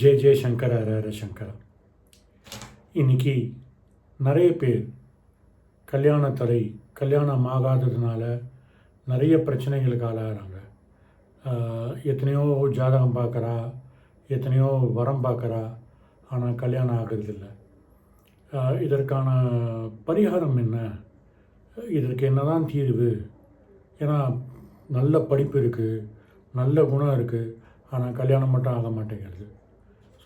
ஜெய ஜெய சங்கர ஹர ஹர சங்கர. இன்னைக்கு நிறைய பேர் கல்யாண தடை கல்யாணம் ஆகாததுனால நிறைய பிரச்சனைகளுக்கு ஆளாகிறாங்க. எத்தனையோ ஜாதகம் பார்க்குறா எத்தனையோ வரம் பார்க்குறா ஆனால் கல்யாணம் ஆகிறதில்ல. இதற்கான பரிகாரம் என்ன? இதற்கு என்னதான் தீர்வு? ஏன்னா நல்ல படிப்பு இருக்குது நல்ல குணம் இருக்குது ஆனால் கல்யாணம் மட்டும் ஆக மாட்டேங்கிறது.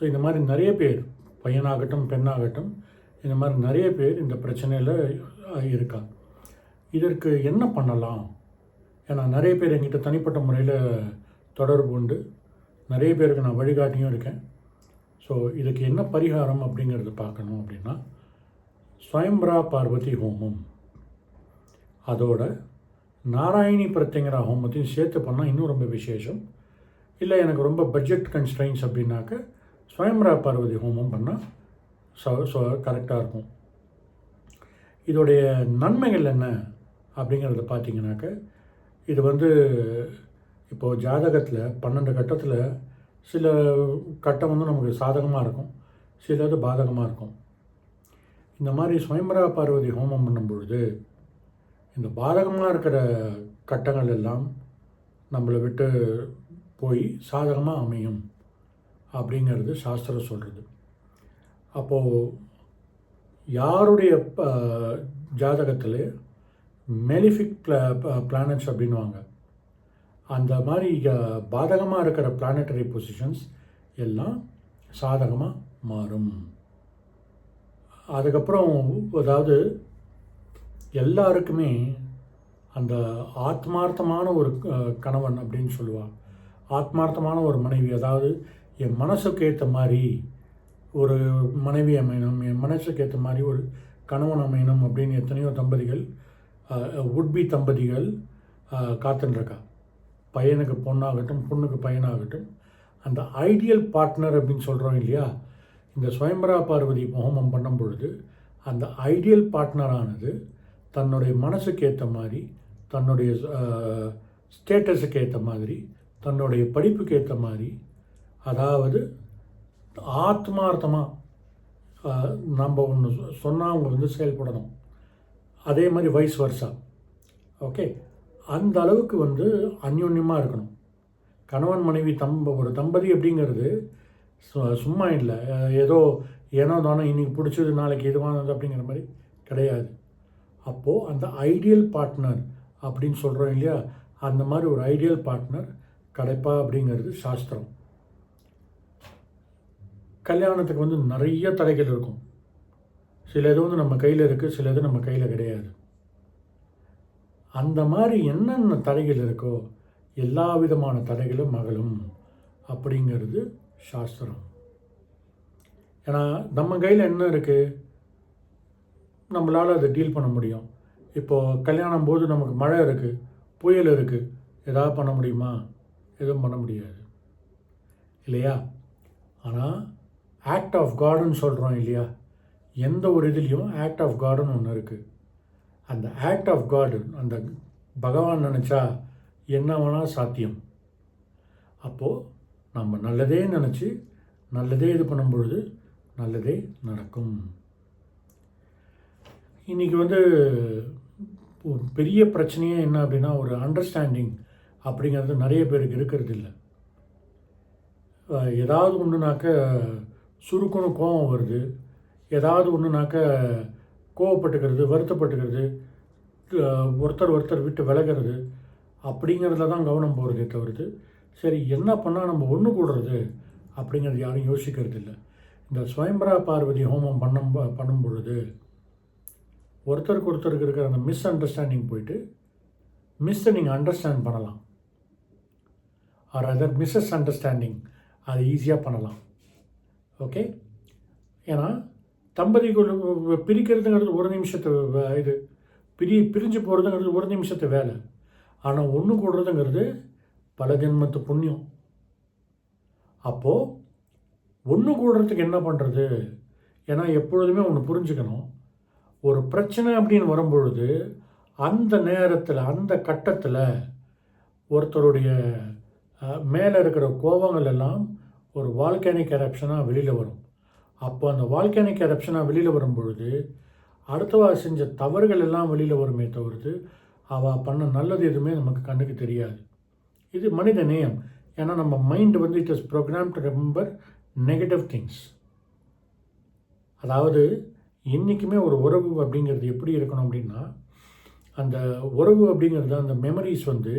ஸோ இந்த மாதிரி நிறைய பேர் பையனாகட்டும் பெண்ணாகட்டும் இந்த மாதிரி நிறைய பேர் இந்த பிரச்சனையில் இருக்கா இதற்கு என்ன பண்ணலாம்? ஏன்னா நிறைய பேர் என்கிட்ட தனிப்பட்ட முறையில் தொடர்பு உண்டு. நிறைய பேருக்கு நான் வழிகாட்டியும் இருக்கேன். ஸோ இதுக்கு என்ன பரிகாரம் அப்படிங்கிறத பார்க்கணும் அப்படின்னா ஸ்வயம்பரா பார்வதி ஹோமம். அதோட நாராயணி பிரத்யங்கரா ஹோமத்தையும் சேர்த்து பண்ணால் இன்னும் ரொம்ப விசேஷம். இல்லை எனக்கு ரொம்ப பட்ஜெட் கன்ஸ்ட்ரைன்ஸ் அப்படின்னாக்க ஸ்வயம்ரா பார்வதி ஹோமம் பண்ணால் ச கரெக்டாக இருக்கும். இதோடைய நன்மைகள் என்ன அப்படிங்கிறத பார்த்தீங்கன்னாக்க இது வந்து இப்போது ஜாதகத்தில் பன்னெண்டு கட்டத்தில் சில கட்டம் வந்து நமக்கு சாதகமாக இருக்கும் சிலது பாதகமாக இருக்கும். இந்த மாதிரி ஸ்வயம்பரா பார்வதி ஹோமம் பண்ணும் பொழுது இந்த பாதகமாக இருக்கிற கட்டங்கள் எல்லாம் நம்மளை விட்டு போய் சாதகமாக அமையும். அப்படிங்கிறது சாஸ்திரம் சொல்கிறது அப்போது யாருடைய ஜாதகத்தில் மெலிஃபிக் பிளா பிளானட்ஸ் அப்படின்வாங்க அந்த மாதிரி பாதகமாக இருக்கிற பிளானட்டரி பொசிஷன்ஸ் எல்லாம் சாதகமாக மாறும். அதுக்கப்புறம் அதாவது எல்லாருக்குமே அந்த ஆத்மார்த்தமான ஒரு கணவன் அப்படின்னு சொல்லுவாள் ஆத்மார்த்தமான ஒரு மனைவி அதாவது என் மனசுக்கு ஏற்ற மாதிரி ஒரு மனைவி அமையணும் என் மனசுக்கு ஏற்ற மாதிரி ஒரு கணவன் அமையணும் அப்படின்னு எத்தனையோ தம்பதிகள் உட்பி தம்பதிகள் அஹ், பையனுக்கு பொண்ணாகட்டும் பொண்ணுக்கு பையனாகட்டும் அந்த ஐடியல் பார்ட்னர் அப்படின்னு சொல்கிறோம் இல்லையா? இந்த சுயம்பரா பார்வதி முகமம் பண்ணும் பொழுது அந்த ஐடியல் பார்ட்னரானது தன்னுடைய மனசுக்கு ஏற்ற மாதிரி தன்னுடைய ஸ்டேட்டஸுக்கு ஏற்ற மாதிரி தன்னுடைய படிப்புக்கு ஏற்ற மாதிரி அதாவது ஆத்மார்த்தமாக நம்ம ஒன்று சொன்னால் அவங்க வந்து செயல்படணும். அதே மாதிரி வைஸ் வருஷா ஓகே அந்த அளவுக்கு வந்து அந்யோன்யமாக இருக்கணும். கணவன் மனைவி தம்ப ஒரு தம்பதி அப்படிங்கிறது சு- சும்மா இல்லை. ஏதோ ஏனோ தானோ இன்றைக்கி பிடிச்சது நாளைக்கு இதுவானது அப்படிங்கிற மாதிரி கிடையாது. அப்போது அந்த ஐடியல் பார்ட்னர் அப்படின்னு சொல்கிறோம் இல்லையா? அந்த மாதிரி ஒரு ஐடியல் பார்ட்னர் கிடைப்பா அப்படிங்கிறது சாஸ்திரம். கல்யாணத்துக்கு வந்து நிறைய தடைகள் இருக்கும். சில இது வந்து நம்ம கையில் இருக்குது சில இது நம்ம கையில் கிடையாது. அந்த மாதிரி என்னென்ன தடைகள் இருக்கோ எல்லா விதமான தடைகளும் மகளும் அப்படிங்கிறது சாஸ்திரம். ஏன்னா நம்ம கையில் என்ன இருக்குது நம்மளால் அதை டீல் பண்ண முடியும். இப்போது கல்யாணம் போது நமக்கு மழை இருக்குது புயல் இருக்குது ஏதாவது பண்ண முடியுமா? எதுவும் பண்ண முடியாது. இல்லையா? ஆனால் ஆக்ட் ஆஃப் காடுன்னு சொல்கிறோம் இல்லையா? எந்த ஒரு இதுலேயும் ஆக்ட் ஆஃப் காடுன்னு ஒன்று இருக்குது அந்த ஆக்ட் ஆஃப் காடு அந்த பகவான் நினச்சா என்ன வேணால் சாத்தியம். அப்போது நம்ம நல்லதே நினச்சி நல்லதே இது பண்ணும் பொழுது நல்லதே நடக்கும். இன்றைக்கி வந்து பெரிய பிரச்சனையே என்ன அப்படின்னா ஒரு அண்டர்ஸ்டாண்டிங் அப்படிங்கிறது நிறைய பேருக்கு இருக்கிறது இல்லை. ஏதாவது ஒன்றுனாக்க சுருக்குன்னு கோபம் வருது. ஏதாவது ஒன்றுனாக்க கோவப்பட்டுக்கிறது வருத்தப்பட்டுக்கிறது ஒருத்தர் ஒருத்தர் விட்டு விலகிறது அப்படிங்கிறதுல தான் கவனம் போகிறதே தவிர்த்து சரி என்ன பண்ணால் நம்ம ஒன்று கூடுறது அப்படிங்கிறது யாரும் யோசிக்கிறது இல்லை. இந்த ஸ்வயம்பரா பார்வதி ஹோமம் பண்ணும் பண்ணும் பொழுது ஒருத்தருக்கு ஒருத்தருக்கு இருக்கிற அந்த மிஸ் அண்டர்ஸ்டாண்டிங் போயிட்டு மிஸ்ஸை நீங்கள் அண்டர்ஸ்டாண்ட் பண்ணலாம். ஆர் அதர் மிஸ்ஸஸ் அண்டர்ஸ்டாண்டிங் அதை ஈஸியாக பண்ணலாம். ஓகே? ஏன்னா தம்பதிகள் பிரிக்கிறதுங்கிறது ஒரு நிமிஷத்து இது. பிரி பிரிஞ்சு போகிறதுங்கிறது ஒரு நிமிஷத்து வேலை. ஆனால் ஒன்று கூடுறதுங்கிறது பல ஜென்மத்து புண்ணியம். அப்போது ஒன்று கூடுறதுக்கு என்ன பண்ணுறது ஏன்னா எப்பொழுதுமே ஒன்று புரிஞ்சுக்கணும். ஒரு பிரச்சனை அப்படின்னு வரும்பொழுது அந்த நேரத்தில் அந்த கட்டத்தில் ஒருத்தருடைய மேலே இருக்கிற கோபங்கள் எல்லாம் ஒரு வால்கேனிக் எரப்ஷனாக வெளியில் வரும். அப்போ அந்த வால்கேனிக் எரப்ஷனாக வெளியில் வரும்பொழுது அடுத்தவா செஞ்ச தவறுகள் எல்லாம் வெளியில் வருமே தவிர்த்து அவள் பண்ண நல்லது எதுவுமே நமக்கு கண்ணுக்கு தெரியாது. இது மனித நேயம். ஏன்னா நம்ம மைண்ட் வந்து it is program to remember negative things அதாவது என்றைக்குமே ஒரு உறவு அப்படிங்கிறது எப்படி இருக்கணும் அப்படின்னா அந்த உறவு அப்படிங்கிறது அந்த மெமரிஸ் வந்து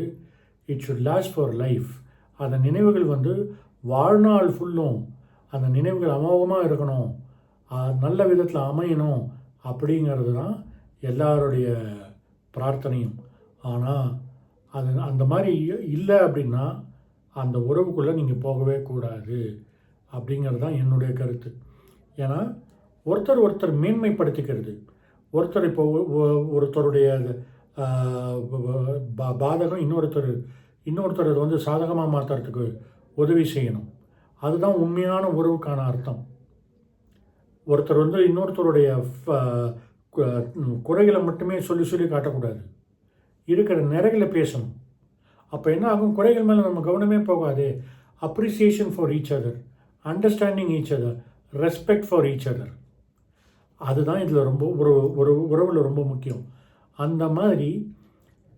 it should last for life அந்த நினைவுகள் வந்து வாழ்நாள் ஃபுல்லும் அந்த நினைவுகள் அமோகமாக இருக்கணும். நல்ல விதத்தில் அமையணும் அப்படிங்கிறது தான் எல்லாருடைய பிரார்த்தனையும். ஆனால் அது அந்த மாதிரி இல்லை அப்படின்னா அந்த உறவுக்குள்ளே நீங்கள் போகவே கூடாது அப்படிங்கிறது தான் என்னுடைய கருத்து. ஏன்னா ஒருத்தர் ஒருத்தர் மேன்மைப்படுத்திக்கிறது. ஒருத்தர் இப்போ ஒருத்தருடைய பாதகம் இன்னொருத்தர் இன்னொருத்தர் அதை வந்து சாதகமாக மாற்றுறதுக்கு உதவி செய்யணும். அதுதான் உண்மையான உறவுக்கான அர்த்தம். ஒருத்தர் வந்து இன்னொருத்தருடைய குறைகளை மட்டுமே சொல்லி சொல்லி காட்டக்கூடாது. இருக்கிற நிறைகளை பேசணும். அப்போ என்ன ஆகும்? குறைகள் மேலே நம்ம கவனமே போகாது. Appreciation for each other understanding each other respect for each other அதுதான் இதில் ரொம்ப உறவு ஒரு உறவில் ரொம்ப முக்கியம். அந்த மாதிரி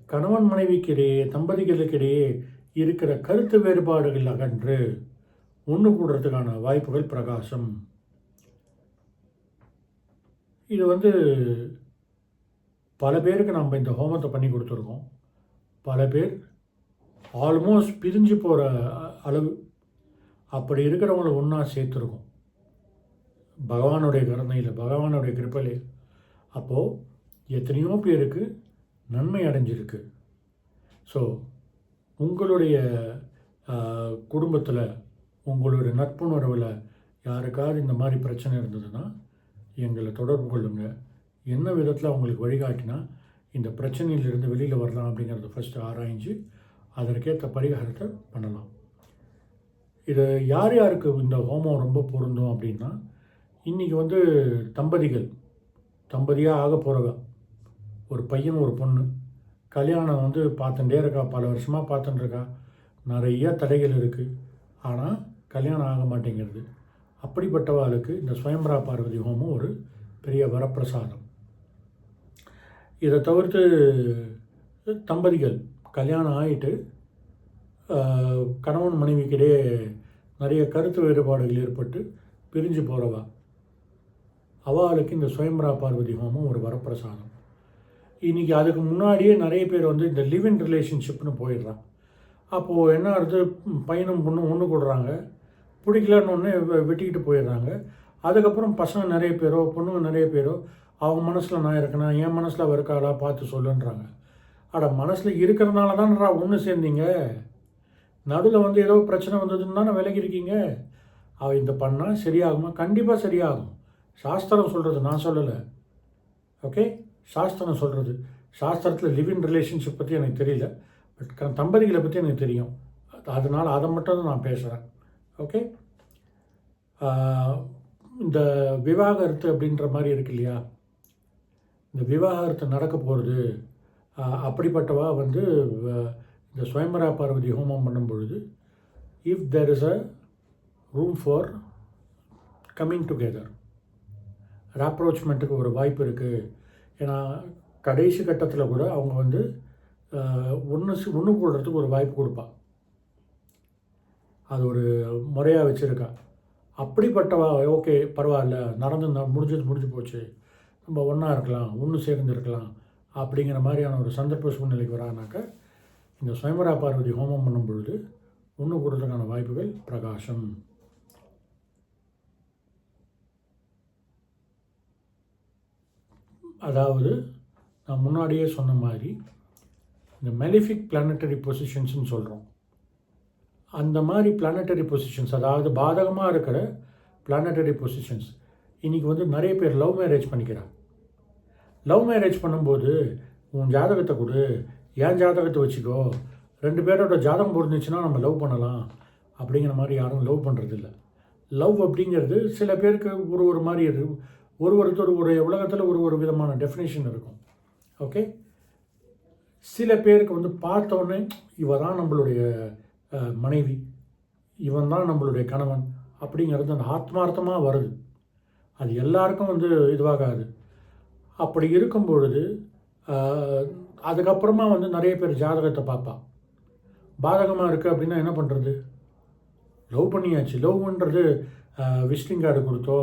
கணவன் மனைவிக்கிடையே தம்பதிகளுக்கிடையே இருக்கிற கருத்து வேறுபாடுகள் அகன்று ஒன்று கூடுறதுக்கான வாய்ப்புகள் பிரகாசம். இது வந்து பல பேருக்கு நம்ம இந்த ஹோமத்தை பண்ணி கொடுத்துருக்கோம். பல பேர் ஆல்மோஸ்ட் பிரிஞ்சு போகிற அளவு. அப்படி இருக்கிறவங்கள ஒன்றா சேர்த்துருக்கோம். பகவானுடைய கருணையில் பகவானுடைய கிருப்பையில். அப்போது எத்தனையோ பேருக்கு நன்மை அடைஞ்சிருக்கு. ஸோ உங்களுடைய குடும்பத்தில் உங்களுடைய நட்புணர்வில் யாருக்காவது இந்த மாதிரி பிரச்சனை இருந்ததுன்னா எங்களை தொடர்பு கொள்ளுங்கள் என்ன விதத்தில் அவங்களுக்கு வழிகாட்டினா இந்த பிரச்சனையிலிருந்து வெளியில் வரலாம் அப்படிங்கிறத ஃபஸ்ட்டு ஆராய்ஞ்சு அதற்கேற்ற பரிகாரத்தை பண்ணலாம். இது யார் யாருக்கு இந்த ஹோமம் ரொம்ப பொருந்தும் அப்படின்னா இன்றைக்கி வந்து தம்பதிகள் தம்பதியாக ஆக போகிறவ ஒரு பையன் ஒரு பொண்ணு கல்யாணம் வந்து பார்த்துட்டே இருக்கா பல வருஷமாக பார்த்துட்டுருக்கா நிறைய தடைகள் இருக்குது ஆனால் கல்யாணம் ஆக மாட்டேங்கிறது. அப்படிப்பட்டவாளுக்கு இந்த சுயம்பரா பார்வதி ஹோமம் ஒரு பெரிய வரப்பிரசாதம். இதை தவிர்த்து தம்பதிகள் கல்யாணம் ஆகிட்டு கணவன் மனைவிக்கிடையே நிறைய கருத்து வேறுபாடுகள் ஏற்பட்டு பிரிஞ்சு போகிறவா அவளுக்கு இந்த சுயம்பரா பார்வதி ஹோமம் ஒரு வரப்பிரசாதம். இன்றைக்கி அதுக்கு முன்னாடியே நிறைய பேர் வந்து இந்த லிவ் இன் ரிலேஷன்ஷிப்னு போயிடுறான் அப்போது என்ன ஆகுது? பையனும் பொண்ணும் ஒன்று கொடுறாங்க. பிடிக்கலன்னு ஒன்று வெட்டிக்கிட்டு போயிடுறாங்க. அதுக்கப்புறம் பசங்க நிறைய பேரோ பொண்ணுங்க நிறைய பேரோ அவங்க மனசில் நான் இருக்கேனா? என் மனசில் அவ இருக்காளா பார்த்து சொல்லுன்றாங்க. அட மனசில் இருக்கிறதுனால தான்டா ஒன்று சேர்ந்தீங்க? நடுவில் வந்து ஏதோ பிரச்சனை வந்ததுன்னு தானே விலகி இருக்கீங்க அவ இந்த பண்ணால் சரியாகுமா? கண்டிப்பாக சரியாகும். சாஸ்திரம் சொல்கிறது நான் சொல்லலை. ஓகே? சாஸ்திரம் சொல்கிறது சாஸ்திரத்தில் லிவ் இன் ரிலேஷன்ஷிப் பற்றி எனக்கு தெரியல. பட் க தம்பதிகளை பற்றி எனக்கு தெரியும். அதனால் அதை மட்டும் தான் நான் பேசுகிறேன் ஓகே இந்த விவாகரத்து அப்படின்ற மாதிரி இருக்கு இல்லையா? இந்த விவாகரத்து நடக்க போகிறது அப்படிப்பட்டவா வந்து இந்த சுயம்பரா பார்வதி ஹோமம் பண்ணும் பொழுது if there is a room for coming together அப்ரோச்மெண்ட்டுக்கு ஒரு வாய்ப்பு இருக்குது ஏன்னா கடைசி கட்டத்தில் கூட அவங்க வந்து ஒன்று ஒன்று கூடுறதுக்கு ஒரு வாய்ப்பு கொடுப்பா. அது ஒரு முறையாக வச்சுருக்கா. அப்படிப்பட்டவா ஓகே பரவாயில்ல நடந்து முடிஞ்சது முடிஞ்சு போச்சு. நம்ம ஒன்றா இருக்கலாம் ஒன்று சேர்ந்து இருக்கலாம் அப்படிங்கிற மாதிரியான ஒரு சந்தர்ப்ப சூழ்நிலைக்கு வரானாக்கா இந்த சுயம்பரா பார்வதி ஹோமம் பண்ணும் பொழுது ஒன்று கூடுறதுக்கான வாய்ப்புகள் பிரகாசம். அதாவது நான் முன்னாடியே சொன்ன மாதிரி இந்த மெலிஃபிக் பிளானட்டரி பொசிஷன்ஸ்னு சொல்கிறோம் அந்த மாதிரி பிளானட்டரி பொசிஷன்ஸ் அதாவது பாதகமாக இருக்கிற பிளானட்டரி பொசிஷன்ஸ் இன்றைக்கி வந்து நிறைய பேர் லவ் மேரேஜ் பண்ணிக்கிறாங்க. லவ் மேரேஜ் பண்ணும்போது உன் ஜாதகத்தை கொடு என் ஜாதகத்தை வச்சுக்கோ ரெண்டு பேரோட ஜாதகம் பொருந்துச்சுன்னா நம்ம லவ் பண்ணலாம் அப்படிங்கிற மாதிரி யாரும் லவ் பண்ணுறதில்ல லவ் அப்படிங்கிறது சில பேருக்கு ஒரு ஒரு மாதிரி ஒருத்தர் ஒரு உலகத்தில் ஒரு ஒரு விதமான டெஃபினேஷன் இருக்கும். ஓகே சில பேருக்கு வந்து பார்த்தோன்னே உடனே இவ தான் நம்மளுடைய மனைவி இவன் தான் நம்மளுடைய கணவன் அப்படிங்கிறது அந்த ஆத்மார்த்தமாக வருது. அது எல்லாருக்கும் வந்து இதுவாகாது. அப்படி இருக்கும் பொழுது அதுக்கப்புறமா வந்து நிறைய பேர் ஜாதகத்தை பார்ப்பா. பாதகமாக இருக்குது அப்படின்னா என்ன பண்ணுறது லவ் பண்ணியாச்சு. லவ்ன்றது விசிட்டிங் கார்டு கொடுத்தோ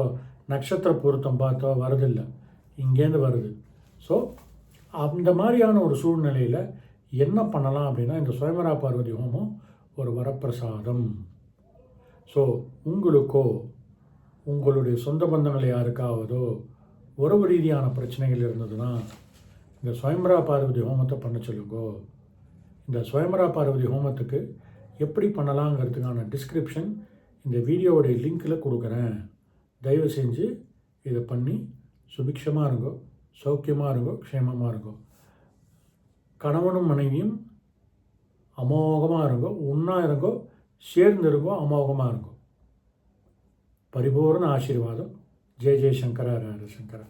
நட்சத்திர பொருத்தம் பார்த்தோ வரதில்லை. இங்கேருந்து வருது. ஸோ அந்த மாதிரியான ஒரு சூழ்நிலையில் என்ன பண்ணலாம் அப்படின்னா இந்த சுயமரா பார்வதி ஹோமம் ஒரு வரப்பிரசாதம். ஸோ உங்களுக்கோ உங்களுடைய சொந்த பந்தங்கள் யாருக்காவதோ உறவு ரீதியான பிரச்சனைகள் இருந்ததுன்னா இந்த சுயம்பரா பார்வதி ஹோமத்தை பண்ண சொல்லுங்கோ. இந்த சுயம்பரா பார்வதி ஹோமத்துக்கு எப்படி பண்ணலாங்கிறதுக்கான டிஸ்கிரிப்ஷன் இந்த வீடியோவுடைய லிங்க்கில் கொடுக்குறேன். தயவு செஞ்சு இதை பண்ணி சுபிக்ஷமாக இருங்கோ சௌக்கியமாக இருங்கோ க்ஷேமமாக இருங்கோ. கணவனும் மனைவியும் அமோகமாக இருங்கோ ஒன்றா இருங்கோ சேர்ந்து இருங்கோ அமோகமாக இருங்கோ. பரிபூர்ண ஆசீர்வாதம். ஜெய ஜெயசங்கர சங்கரா